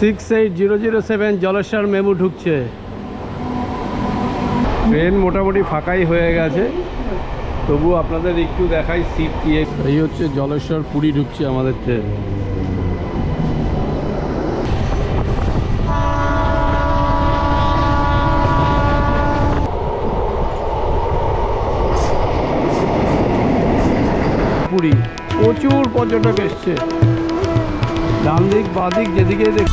Six eight zero zero seven Jaleswar MEMU ঢুকছে। Train মোটামুটি ফাঁকাই হয়ে গেছে। তবু আপনাদের একটু দেখাই সিট কি। এই হচ্ছে জলেশ্বর, পুরী ঢুকছে আমাদের ট্রেন। পুরী, প্রচুর পর্যটক এসছে। ডান দিক বাঁ দিক যেদিকে দেখ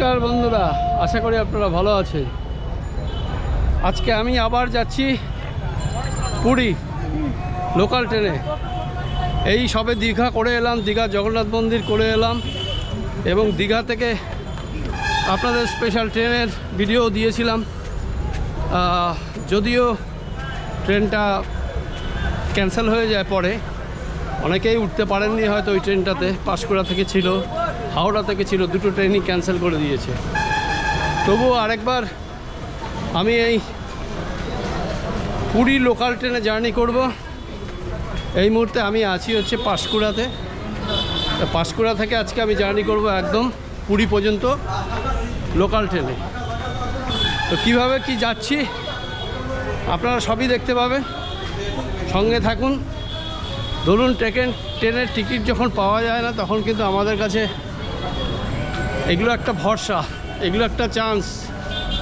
নমস্কার বন্ধুরা, আশা করি আপনারা ভালো আছেন। আজকে আমি আবার যাচ্ছি পুরী লোকাল ট্রেনে। এই সবে দীঘা করে এলাম, দীঘা জগন্নাথ মন্দির করে এলাম এবং দীঘা থেকে আপনাদের স্পেশাল ট্রেনের ভিডিও দিয়েছিলাম। যদিও ট্রেনটা ক্যান্সেল হয়ে যায় পরে, অনেকেই উঠতে পারেননি হয়তো ওই ট্রেনটাতে, পাঁশকুড়া থেকে ছিল। হাওড়া থেকে ছিল, দুটো ট্রেনই ক্যান্সেল করে দিয়েছে। তবুও আরেকবার আমি এই পুরী লোকাল ট্রেনে জার্নি করব। এই মুহূর্তে আমি আছি হচ্ছে পাঁশকুড়াতে। পাঁশকুড়া থেকে আজকে আমি জার্নি করব একদম পুরী পর্যন্ত লোকাল ট্রেনে তো কীভাবে কি যাচ্ছি, আপনারা সবই দেখতে পাবেন। সঙ্গে থাকুন। ধরুন ট্রেকেন ট্রেনের টিকিট যখন পাওয়া যায় না, তখন কিন্তু আমাদের কাছে এগুলো একটা ভরসা, এগুলো একটা চান্স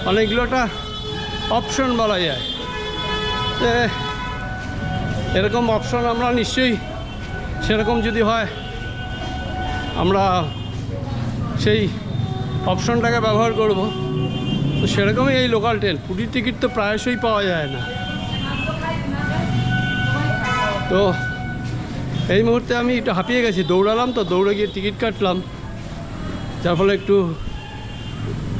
মানে এগুলো একটা অপশন বলা যায়। এরকম অপশন আমরা নিশ্চয়ই, সেরকম যদি হয়, আমরা সেই অপশনটাকে ব্যবহার করব। তো সেরকমই এই লোকাল ট্রেন পুরীর টিকিট তো প্রায়শই পাওয়া যায় না। তো এই মুহূর্তে আমি একটু হাঁপিয়ে গেছি, দৌড়ালাম তো, দৌড়ে গিয়ে টিকিট কাটলাম। যার ফলে একটু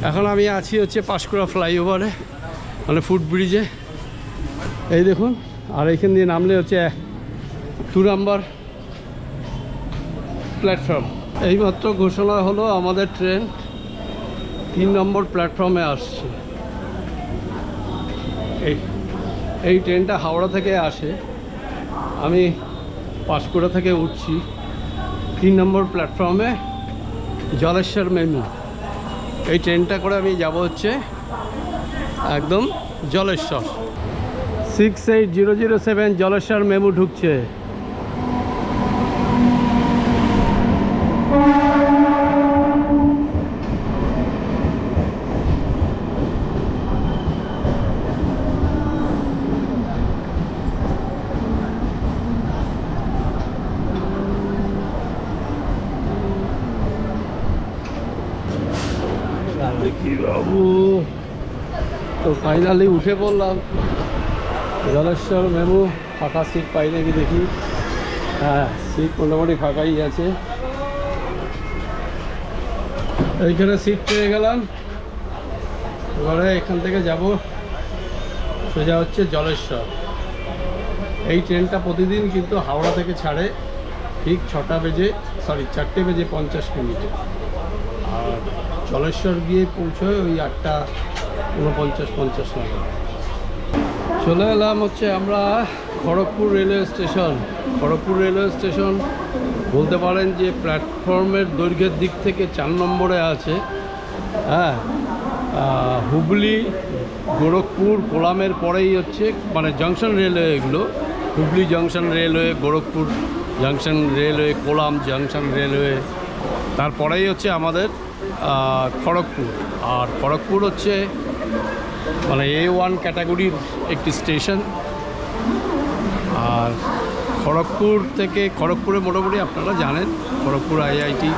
এখন আমি আছি হচ্ছে পাঁশকুড়া ফ্লাইওভারে মানে ফুট ব্রিজে। এই দেখুন, আর এইখান দিয়ে নামলে হচ্ছে দু নাম্বার প্ল্যাটফর্ম এইমাত্র ঘোষণা হলো আমাদের ট্রেন তিন নম্বর প্ল্যাটফর্মে আসছে। এই এই ট্রেনটা হাওড়া থেকে আসে, আমি পাঁশকুড়া থেকে উঠছি তিন নম্বর প্ল্যাটফর্মে জলেশ্বর মেমু। এই ট্রেনটা করে আমি যাব হচ্ছে একদম Jaleswar. Six eight zero zero seven Jaleswar MEMU ঢুকছে। ফাইনালি উঠে পড়লাম। জলেশ্বর মেমু, ফাঁকা সিট পাই নাকি দেখি। হ্যাঁ সিট মোটামুটি ফাঁকাই আছে। এইখানে সিট পেয়ে গেলাম। এবারে এখান থেকে যাব। সোজা হচ্ছে জলেশ্বর। এই ট্রেনটা প্রতিদিন কিন্তু হাওড়া থেকে ছাড়ে ঠিক ছটা বেজে সরি চারটে বেজে পঞ্চাশ মিনিটে। আর জলেশ্বর গিয়ে পৌঁছয় ওই আটটা উনপঞ্চাশ পঞ্চাশ নাগাদ। চলে এলাম হচ্ছে আমরা Kharagpur railway station. Kharagpur railway station বলতে পারেন যে প্ল্যাটফর্মের দৈর্ঘ্যের দিক থেকে চার নম্বরে আছে। হ্যাঁ হুগলি, গোরখপুর, কোলামের পরেই হচ্ছে মানে জংশন রেলওয়ে এগুলো। Hooghly junction railway, Gorakhpur junction railway, Kollam junction railway. তারপরেই হচ্ছে আমাদের খড়গপুর। আর খড়গপুর হচ্ছে মানে এ ওয়ান ক্যাটাগরির একটি স্টেশন। আর খড়গপুর থেকে, খড়গপুরে মোটামুটি আপনারা জানেন, খড়গপুর আইআইটি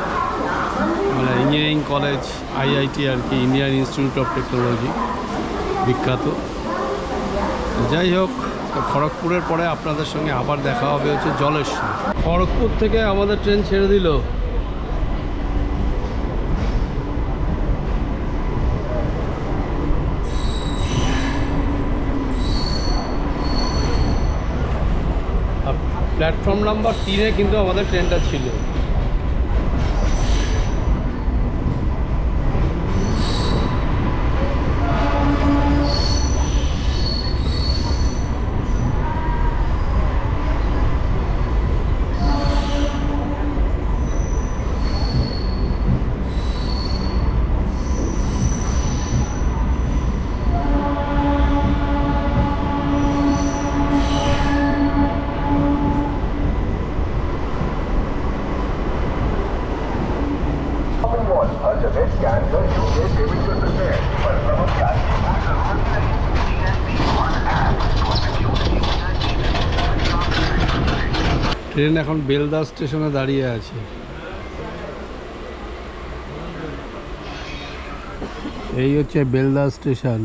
মানে ইঞ্জিনিয়ারিং কলেজ আইআইটি আর কি ইন্ডিয়ান ইনস্টিটিউট অফ টেকনোলজি বিখ্যাত। যাই হোক, খড়গপুরের পরে আপনাদের সঙ্গে আবার দেখা হবে হচ্ছে জলেশ্বর। খড়গপুর থেকে আমাদের ট্রেন ছেড়ে দিল আর প্ল্যাটফর্ম নাম্বার তিনে কিন্তু আমাদের ট্রেনটা ছিল। ট্রেন এখন বেলদা স্টেশনে দাঁড়িয়ে আছে। এই হচ্ছে বেলদা স্টেশন।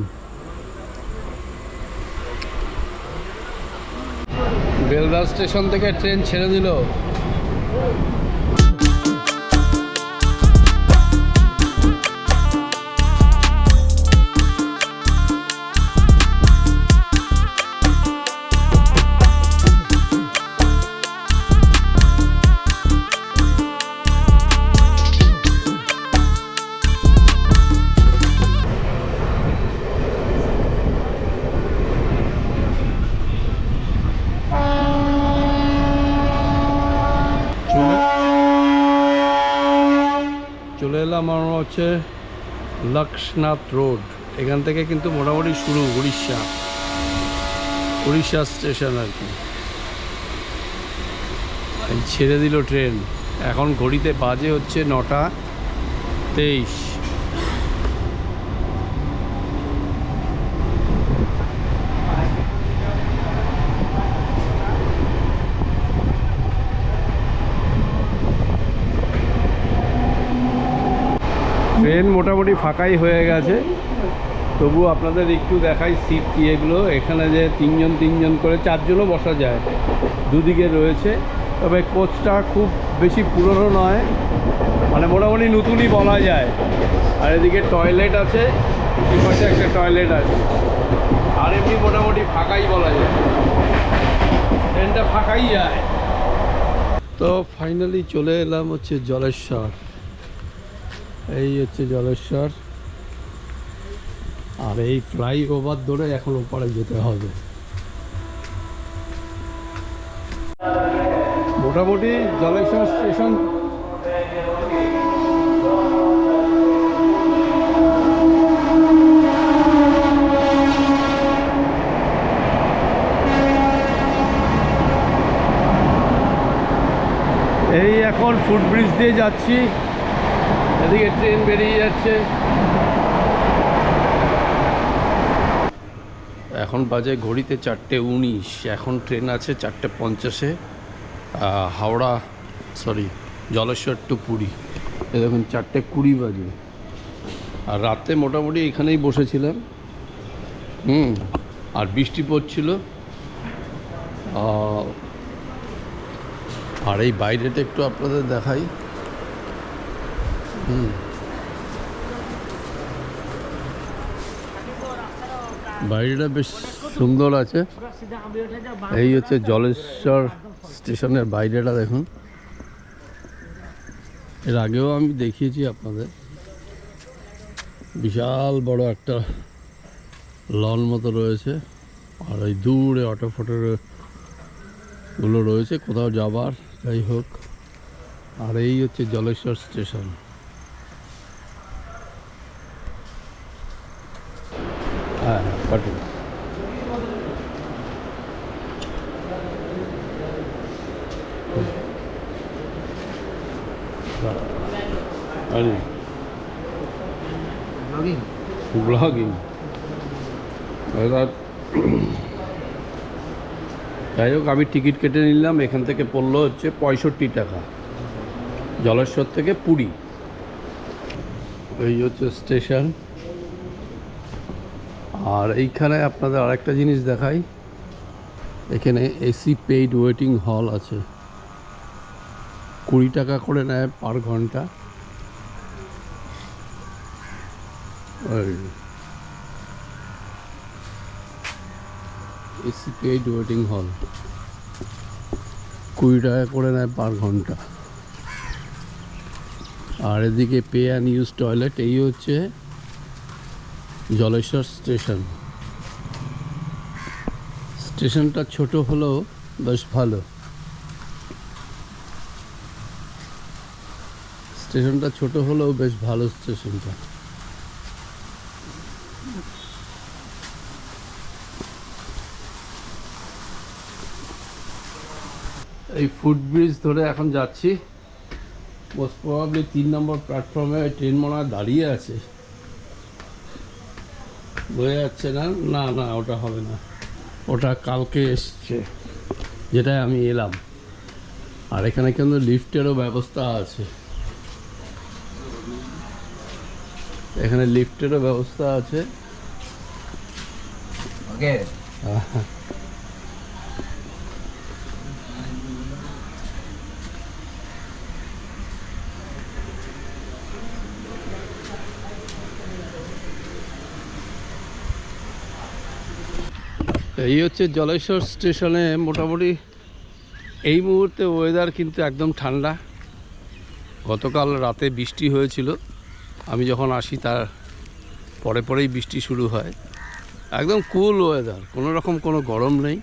বেলদা স্টেশন থেকে ট্রেন ছেড়ে দিল। হচ্ছে লক্ষ্মনাথ রোড। এখান থেকে কিন্তু মোটামুটি শুরু উড়িষ্যা। উড়িষ্যা স্টেশন আর কি। ছেড়ে দিল ট্রেন। এখন ঘড়িতে বাজে হচ্ছে নটা তেইশ। ট্রেন মোটামুটি ফাঁকাই হয়ে গেছে। তবু আপনাদের একটু দেখাই সিট কি এগুলো। এখানে যে তিনজন তিনজন করে চারজনও বসা যায়। দুদিকে রয়েছে। তবে কোচটা খুব বেশি পুরনো নয়। মানে মোটামুটি নতুনই বলা যায়। আর এদিকে টয়লেট আছে। পাশে একটা টয়লেট আছে। আর এমনি মোটামুটি ফাঁকাই বলা যায়। ট্রেনটা ফাঁকাই যায়। তো ফাইনালি চলে এলাম হচ্ছে জলেশ্বর। এই হচ্ছে জলেশ্বর। আর এই ফ্লাইওভার ধরে এখন ওপারে যেতে হবে। মোটামুটি জলেশ্বর স্টেশন। এই এখন ফুটব্রিজ দিয়ে যাচ্ছি। এদিকে ট্রেন বেরিয়ে যাচ্ছে। এখন বাজে ঘড়িতে চারটে উনিশ। এখন ট্রেন আছে চারটে পঞ্চাশে। Howrah sorry Jaleswar to Puri. এ দেখুন চারটে কুড়ি বাজে। আর রাতে মোটামুটি এখানেই বসেছিলাম। হুম আর বৃষ্টি পড়ছিল। আর এই বাইরেটা একটু আপনাদের দেখাই। বাইরেটা বেশ সুন্দর আছে। এই হচ্ছে জলেশ্বর স্টেশনের বাইরেটা দেখুন। এর আগেও আমি দেখিয়েছি আপনাদের। বিশাল বড় একটা লন মতো রয়েছে। আর ওই দূরে অটো ফটো গুলো রয়েছে, কোথাও যাবার, যাই হোক। আর এই হচ্ছে জলেশ্বর স্টেশন। হ্যাঁ। কাটুন আরে ব্লগিং এবার যাই হোক আমি টিকিট কেটে নিলাম। এখান থেকে পড়ল হচ্ছে পঁয়ষট্টি টাকা। জলেশ্বর থেকে পুরী। এই হচ্ছে স্টেশন। আর এইখানে আপনাদের আরেকটা জিনিস দেখাই। এখানে এসি পেইড ওয়েটিং হল আছে। কুড়ি টাকা করে নেয় পার ঘণ্টা। এসি পেইড ওয়েটিং হল। কুড়ি টাকা করে নেয় পার ঘণ্টা। আর এদিকে পে অ্যান্ড ইউজ টয়লেট, এই হচ্ছে জলেশ্বর স্টেশন। স্টেশনটা ছোট হলেও বেশ ভালো। স্টেশনটা ছোট হলেও বেশ ভালো স্টেশনটা। এই ফুটব্রিজ ধরে এখন যাচ্ছি। মোস্ট প্রবাবলি তিন নম্বর প্ল্যাটফর্মে ট্রেন মনে হয় দাঁড়িয়ে আছে। বোঝা যাচ্ছে না না না ওটা হবে না। ওটা কালকে এসছে যেটায় আমি এলাম। আর এখানে কিন্তু লিফটেরও ব্যবস্থা আছে। এখানে লিফটেরও ব্যবস্থা আছে। Okay. এই হচ্ছে জলেশ্বর স্টেশনে মোটামুটি এই মুহূর্তে ওয়েদার কিন্তু একদম ঠান্ডা। গতকাল রাতে বৃষ্টি হয়েছিল। আমি যখন আসি তার পরে পরেই বৃষ্টি শুরু হয়। একদম কুল ওয়েদার কোনো রকম কোনো গরম নেই।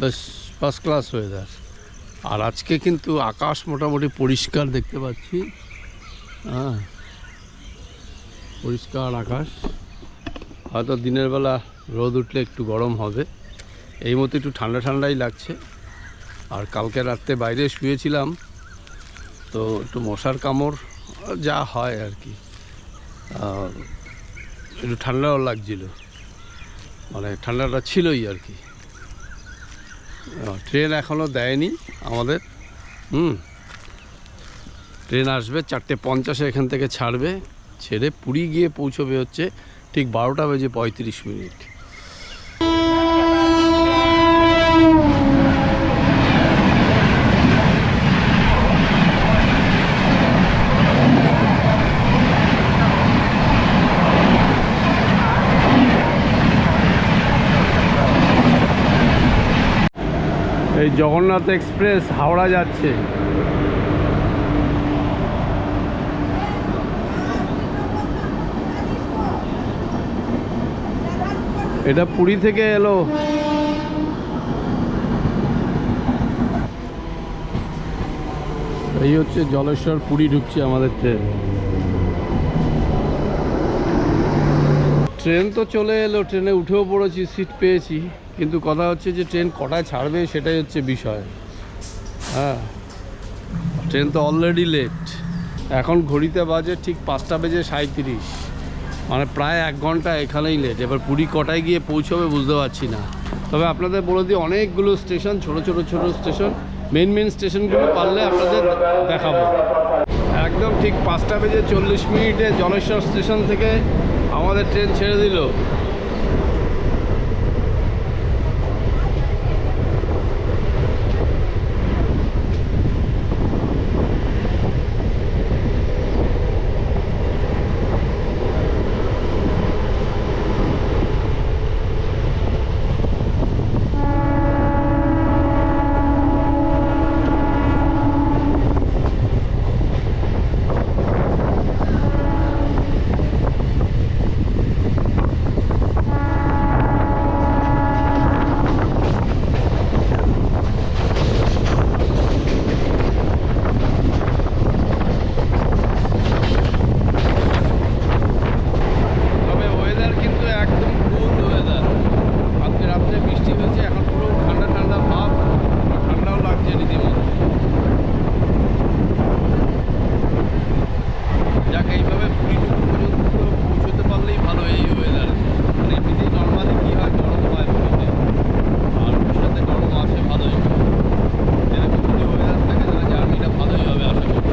বেশ ফার্স্ট ক্লাস ওয়েদার আর আজকে কিন্তু আকাশ মোটামুটি পরিষ্কার দেখতে পাচ্ছি। হ্যাঁ পরিষ্কার আকাশ। হয়তো দিনের বেলা রোদ উঠলে একটু গরম হবে। এই মতো একটু ঠান্ডা ঠান্ডাই লাগছে। আর কালকে রাত্রে বাইরে শুয়েছিলাম, তো একটু মশার কামড়, যা হয় আর কি। একটু ঠান্ডাও লাগছিল। মানে ঠান্ডাটা ছিলই আর কি। ট্রেন এখনও দেয়নি আমাদের। হুম। ট্রেন আসবে চারটে পঞ্চাশে এখান থেকে ছাড়বে, ছেড়ে পুরী গিয়ে পৌঁছবে হচ্ছে ঠিক বারোটা বেজে পঁয়ত্রিশ মিনিট। এই জগন্নাথ এক্সপ্রেস হাওড়া যাচ্ছে। এটা পুরী থেকে এলো। এই হচ্ছে জলেশ্বর, পুরী ঢুকছে আমাদের ট্রেন। ট্রেন তো চলে এলো, ট্রেনে উঠেও পড়েছি, সিট পেয়েছি। কিন্তু কথা হচ্ছে যে ট্রেন কটায় ছাড়বে সেটাই হচ্ছে বিষয়। হ্যাঁ ট্রেন তো অলরেডি লেট এখন ঘড়িতে বাজে ঠিক পাঁচটা বেজে সাঁত্রিশ মানে প্রায় এক ঘণ্টা এখানেই লেট এবার পুরী কটায় গিয়ে পৌঁছবে বুঝতে পারছি না। তবে আপনাদের বলে দিই, অনেকগুলো স্টেশন ছোট ছোট ছোট স্টেশন মেন মেন স্টেশনগুলো পারলে আপনাদের দেখাবো। একদম ঠিক পাঁচটা বেজে চল্লিশ মিনিটে জলেশ্বর স্টেশন থেকে আমাদের ট্রেন ছেড়ে দিল তবে ওয়েদার কিন্তু একদম কুল ওয়েদার আজকে রাত্রে বৃষ্টি হয়েছে এখন পুরো ঠান্ডা ঠান্ডা ভাব আর ঠান্ডাও লাগছে রীতিমতো যাক এইভাবে পুরীটুকু পর্যন্ত পৌঁছতে পারলেই ভালো এই ওয়েদার মানে এমনিতেই নর্মালি কী হয় গরম হয় পুরীতে আর ওর সাথে গরম আসে ভালোই এরকম যদি ওয়েদার থাকে তাহলে জার্নিটা ভালোই হবে আশা করি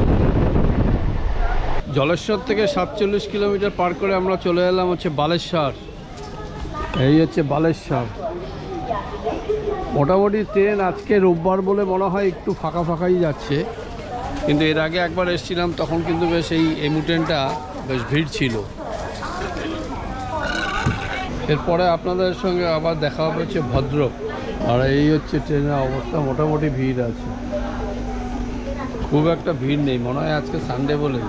জলেশ্বর থেকে সাতচল্লিশ কিলোমিটার পার করে আমরা চলে এলাম হচ্ছে বালেশ্বর। এই হচ্ছে বালেশ্বর। মোটামুটি ট্রেন আজকে রোববার বলে মনে হয় একটু ফাঁকা ফাঁকাই যাচ্ছে। কিন্তু এর আগে একবার এসেছিলাম, তখন কিন্তু বেশ এই এমু ট্রেনটা বেশ ভিড় ছিল। এরপরে আপনাদের সঙ্গে আবার দেখা হবে হচ্ছে ভদ্রক আর এই হচ্ছে ট্রেনের অবস্থা, মোটামুটি ভিড় আছে। খুব একটা ভিড় নেই, মনে হয় আজকে সানডে বলে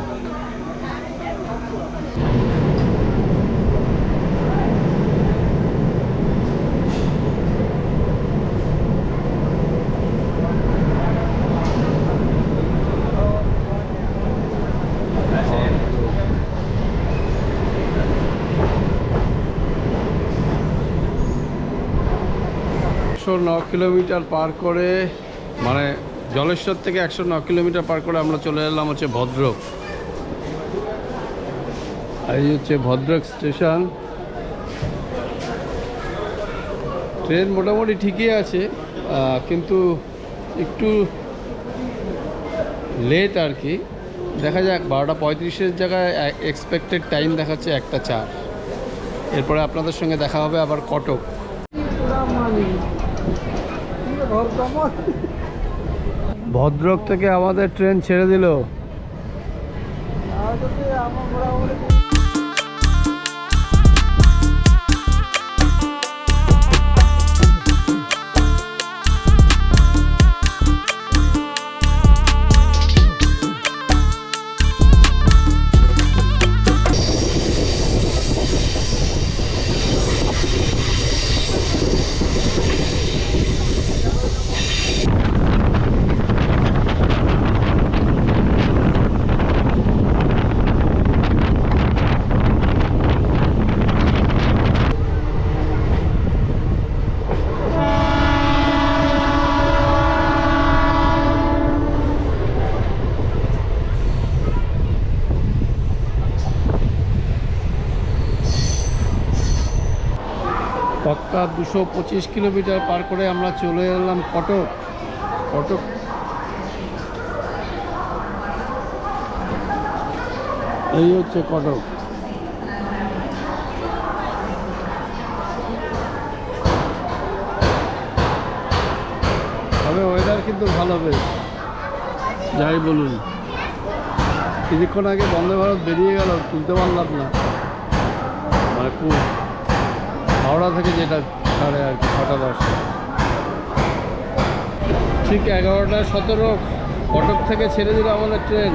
একশো ন কিলোমিটার পার করে মানে জলেশ্বর থেকে একশো ন কিলোমিটার পার করে আমরা চলে এলাম হচ্ছে ভদ্রক। এই হচ্ছে ভদ্রক স্টেশন। ট্রেন মোটামুটি ঠিকই আছে কিন্তু একটু লেট আর কি। দেখা যাক, বারোটা পঁয়ত্রিশের জায়গায় এক্সপেক্টেড টাইম দেখাচ্ছে একটা চার। এরপরে আপনাদের সঙ্গে দেখা হবে আবার কটক। ভদ্রক থেকে আমাদের ট্রেন ছেড়ে দিল। দুশো পঁচিশ কিলোমিটার পার করে আমরা চলে এলাম কটক। কটক। এই হচ্ছে কটক। তবে ওয়েদার কিন্তু ভালো বেশ। যাই বলুন। কিছুক্ষণ আগে বন্দে ভারত বেরিয়ে গেল, তুলতে পারলাম না। মানে হাওড়া থেকে যেটা ছাড়ে আর কি ছটা দশ। ঠিক এগারোটা সতেরো কটক থেকে ছেড়ে দিল আমাদের ট্রেন।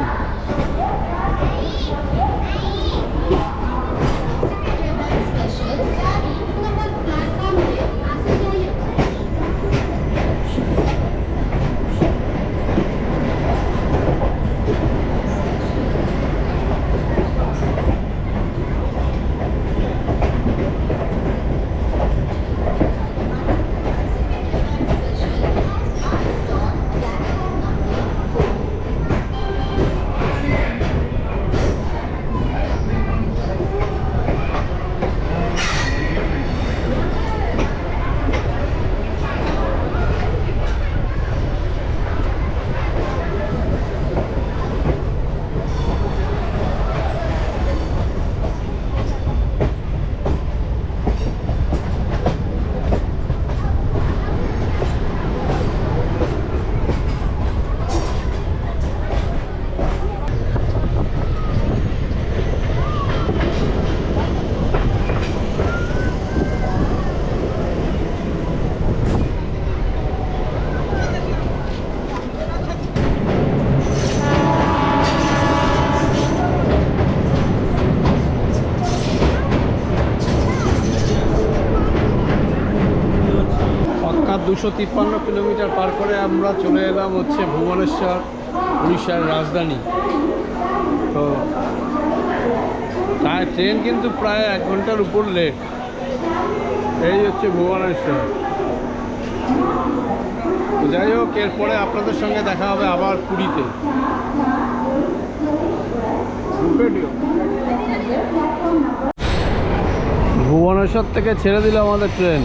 দুশো তিপ্পান্ন কিলোমিটার পার করে আমরা চলে এলাম হচ্ছে ভুবনেশ্বর, উড়িষ্যার রাজধানী। তো তাই ট্রেন কিন্তু প্রায় এক ঘণ্টার উপর লেট এই হচ্ছে ভুবনেশ্বর। যাই হোক, এরপরে আপনাদের সঙ্গে দেখা হবে আবার পুরীতে। ভুবনেশ্বর থেকে ছেড়ে দিল আমাদের ট্রেন।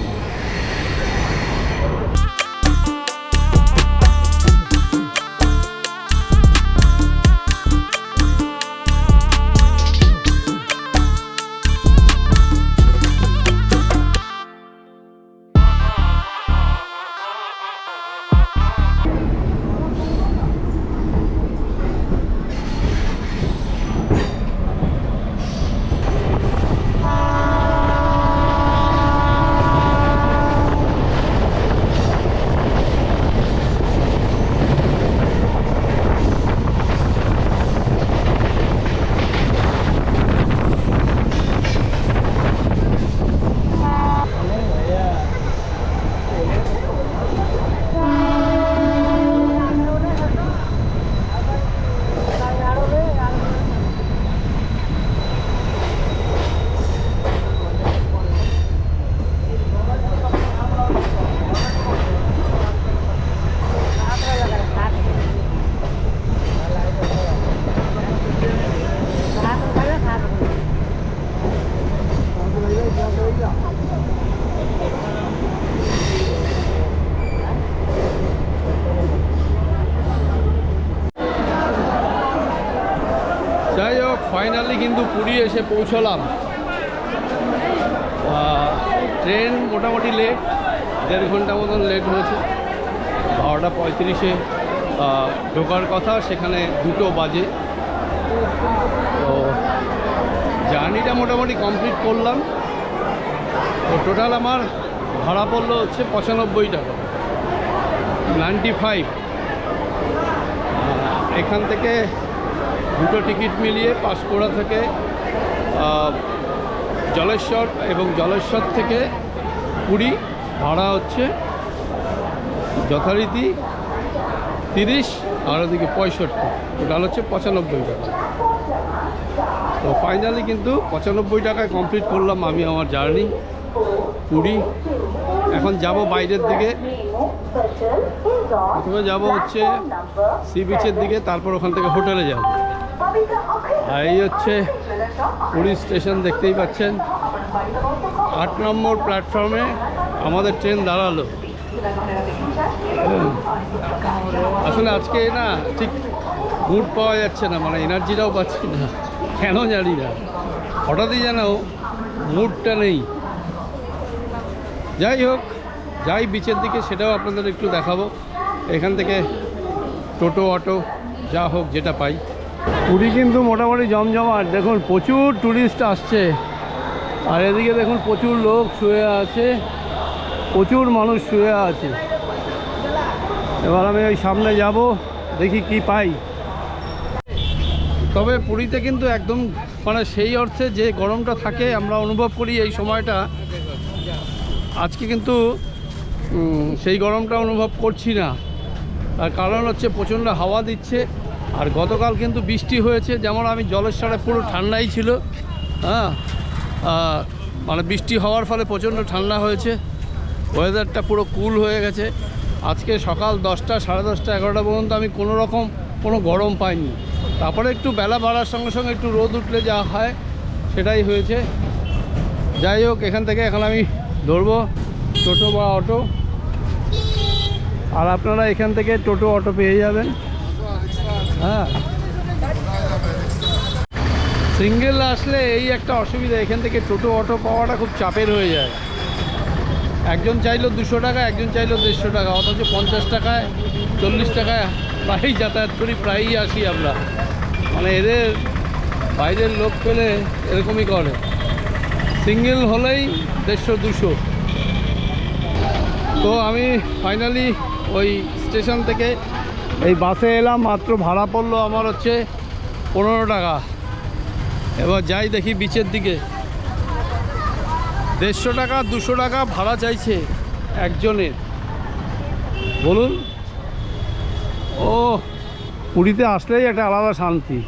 এসে পৌঁছলাম। ট্রেন মোটামুটি লেট দেড় ঘণ্টা মতন লেট হয়েছে। বারোটা পঁয়ত্রিশে ঢোকার কথা, সেখানে দুটো বাজে। তো জার্নিটা মোটামুটি কমপ্লিট করলাম। তো টোটাল আমার ভাড়া পড়ল হচ্ছে পঁচানব্বই টাকা। নাইনটি ফাইভ এখান থেকে দুটো টিকিট মিলিয়ে পাঁশকুড়া থেকে জলেশ্বর এবং জলেশ্বর থেকে পুরী ভাড়া হচ্ছে যথারীতি তিরিশ, আর ওদিকে পঁয়ষট্টি। টোটাল হচ্ছে পঁচানব্বই টাকা। তো ফাইনালি কিন্তু পঁচানব্বই টাকায় কমপ্লিট করলাম আমি আমার জার্নি পুরী। এখন যাব বাইরের দিকে। প্রথমে যাব হচ্ছে সি বিচের দিকে, তারপর ওখান থেকে হোটেলে যাব। আর এই হচ্ছে পুরী স্টেশন দেখতেই পাচ্ছেন। আট নম্বর প্ল্যাটফর্মে আমাদের ট্রেন দাঁড়াল। আসলে আজকে না ঠিক মুড পাওয়া যাচ্ছে না মানে এনার্জিটাও পাচ্ছি না। কেন জানি না। হঠাৎই যেন মুডটা নেই। যাই হোক, যাই বিচের দিকে সেটাও আপনাদের একটু দেখাবো। এখান থেকে টোটো, অটো, যা হোক যেটা পাই। পুরী কিন্তু মোটামুটি জমজমাট। দেখুন, প্রচুর ট্যুরিস্ট আসছে। আর এদিকে দেখুন, প্রচুর লোক শুয়ে আছে। প্রচুর মানুষ শুয়ে আছে। এবার আমি ওই সামনে যাব, দেখি কি পাই। তবে পুরীতে কিন্তু একদম মানে সেই অর্থে যে গরমটা থাকে, আমরা অনুভব করি এই সময়টা। আজকে কিন্তু সেই গরমটা অনুভব করছি না। তার কারণ হচ্ছে প্রচণ্ড হাওয়া দিচ্ছে। আর গতকাল কিন্তু বৃষ্টি হয়েছে, যেমন আমি জলেশ্বরে পুরো ঠান্ডাই ছিল। হ্যাঁ? মানে বৃষ্টি হওয়ার ফলে প্রচণ্ড ঠান্ডা হয়েছে। ওয়েদারটা পুরো কুল হয়ে গেছে। আজকে সকাল দশটা, সাড়ে দশটা, এগারোটা পর্যন্ত আমি কোনো রকম কোনো গরম পাইনি। তারপরে একটু বেলা বাড়ার সঙ্গে সঙ্গে একটু রোদ উঠলে যা হয়, সেটাই হয়েছে। যাই হোক, এখান থেকে এখন আমি ধরবো টোটো বা অটো। আর আপনারা এখান থেকে টোটো, অটো পেয়ে যাবেন। হ্যাঁ। সিঙ্গেল আসলে এই একটা অসুবিধা, এখান থেকে টোটো, অটো পাওয়াটা খুব চাপের হয়ে যায়। একজন চাইলো দুশো টাকা, একজন চাইলো দেড়শো টাকা, অথচ পঞ্চাশ টাকায়, চল্লিশ টাকায় প্রায়ই যাতায়াত করি, প্রায়ই আসি আমরা। মানে এদের বাইরের লোক পেলে এরকমই করে। সিঙ্গেল হলেই দেড়শো, দুশো। তো আমি ফাইনালি ওই স্টেশন থেকে এই বাসে এলাম, মাত্র ভাড়া পড়ল আমার হচ্ছে পনেরো টাকা। এবার যাই দেখি বিচের দিকে। দেড়শো টাকা, দুশো টাকা ভাড়া চাইছে একজনের। বলুন। ও, পুরীতে আসলেই একটা আলাদা শান্তি।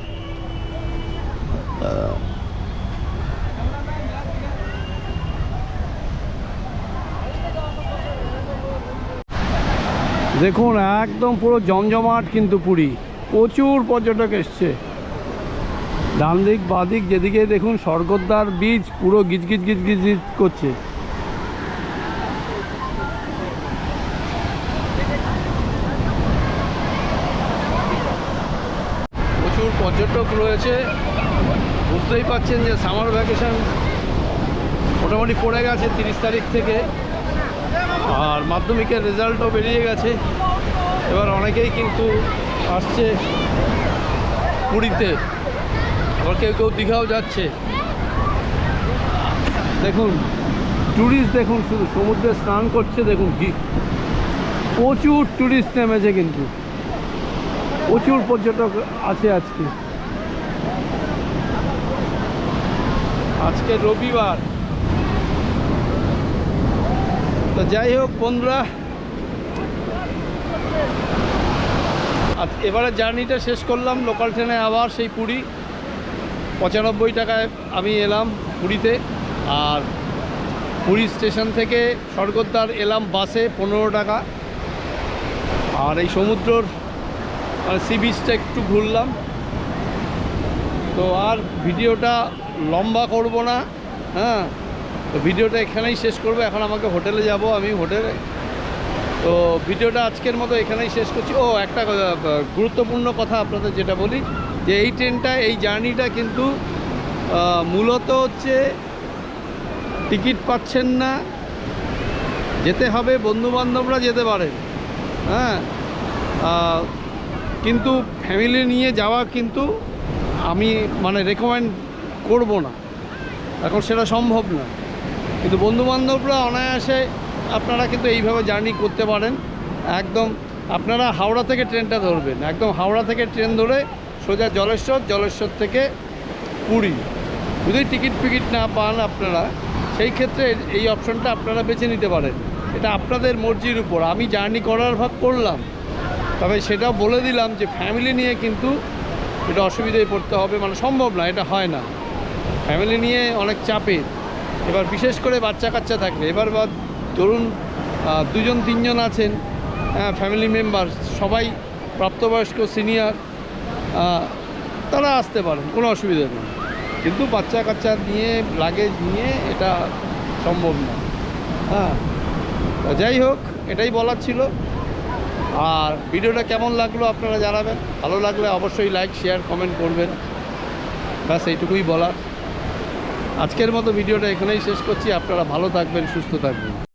দেখুন, একদম পুরো জমজমাট কিন্তু পুরী। প্রচুর পর্যটক এসছে। ডান দিক বাদিক, যেদিকে দেখুন, স্বর্গদ্বার বীজ পুরো গিজ গিজ গিজ গিজ গিজ করছে। প্রচুর পর্যটক রয়েছে। বুঝতেই পাচ্ছেন যে সামার ভ্যাকেশন মোটামুটি পড়ে গেছে তিরিশ তারিখ থেকে। আর মাধ্যমিকের রেজাল্টও বেরিয়ে গেছে। এবার অনেকেই কিন্তু আসছে পুরীতে। আবার কেউ কেউ দীঘাও যাচ্ছে। দেখুন ট্যুরিস্ট দেখুন শুধু সমুদ্রে স্নান করছে, দেখুন কি। প্রচুর ট্যুরিস্ট নেমেছে কিন্তু। প্রচুর পর্যটক আছে আজকে। আজকে রবিবার। তো যাই হোক বন্ধুরা, আজ এবারে জার্নিটা শেষ করলাম লোকাল ট্রেনে আবার সেই পুরী। পঁচানব্বই টাকায় আমি এলাম পুরীতে আর পুরী স্টেশন থেকে স্বর্গদ্বার এলাম বাসে পনেরো টাকা। আর এই সমুদ্রর মানে সি বিচটা একটু ঘুরলাম। তো আর ভিডিওটা লম্বা করব না হ্যাঁ? তো ভিডিওটা এখানেই শেষ করব। এখন আমাকে হোটেলে যাব আমি হোটেলে। তো ভিডিওটা আজকের মতো এখানেই শেষ করছি। ও, একটা গুরুত্বপূর্ণ কথা আপনাদের যেটা বলি, যে এই ট্রেনটা, এই জার্নিটা কিন্তু মূলত হচ্ছে টিকিট পাচ্ছেন না, যেতে হবে বন্ধু বান্ধবরা যেতে পারেন। হ্যাঁ? কিন্তু ফ্যামিলি নিয়ে যাওয়া কিন্তু আমি মানে রেকমেন্ড করব না। এখন সেটা সম্ভব না কিন্তু বন্ধু বান্ধবরা অনায়াসে আপনারা কিন্তু এইভাবে জার্নি করতে পারেন। একদম আপনারা হাওড়া থেকে ট্রেনটা ধরবেন। একদম হাওড়া থেকে ট্রেন ধরে সোজা জলেশ্বর জলেশ্বর থেকে পুরী। যদি টিকিট ফিকিট না পান আপনারা, সেই ক্ষেত্রে এই অপশনটা আপনারা বেছে নিতে পারেন। এটা আপনাদের মর্জির উপর। আমি জার্নি করার ভাগ করলাম। তবে সেটা বলে দিলাম যে ফ্যামিলি নিয়ে কিন্তু এটা অসুবিধায় পড়তে হবে। মানে সম্ভব না, এটা হয় না। ফ্যামিলি নিয়ে অনেক চাপের এবার বিশেষ করে বাচ্চা কাচ্চা থাকলে। এবার বা ধরুন দুজন, তিনজন আছেন ফ্যামিলি মেম্বার সবাই প্রাপ্তবয়স্ক সিনিয়র তারা আসতে পারেন, কোনো অসুবিধা নেই। কিন্তু বাচ্চা কাচ্চা নিয়ে লাগেজ নিয়ে এটা সম্ভব না। হ্যাঁ যাই হোক, এটাই বলার ছিল। আর ভিডিওটা কেমন লাগল আপনারা জানাবেন। ভালো লাগলে অবশ্যই লাইক শেয়ার কমেন্ট করবেন। ব্যাস, এইটুকুই বলার। আজকের মতো ভিডিওটা এখানেই শেষ করছি। আপনারা ভালো থাকবেন সুস্থ থাকবেন।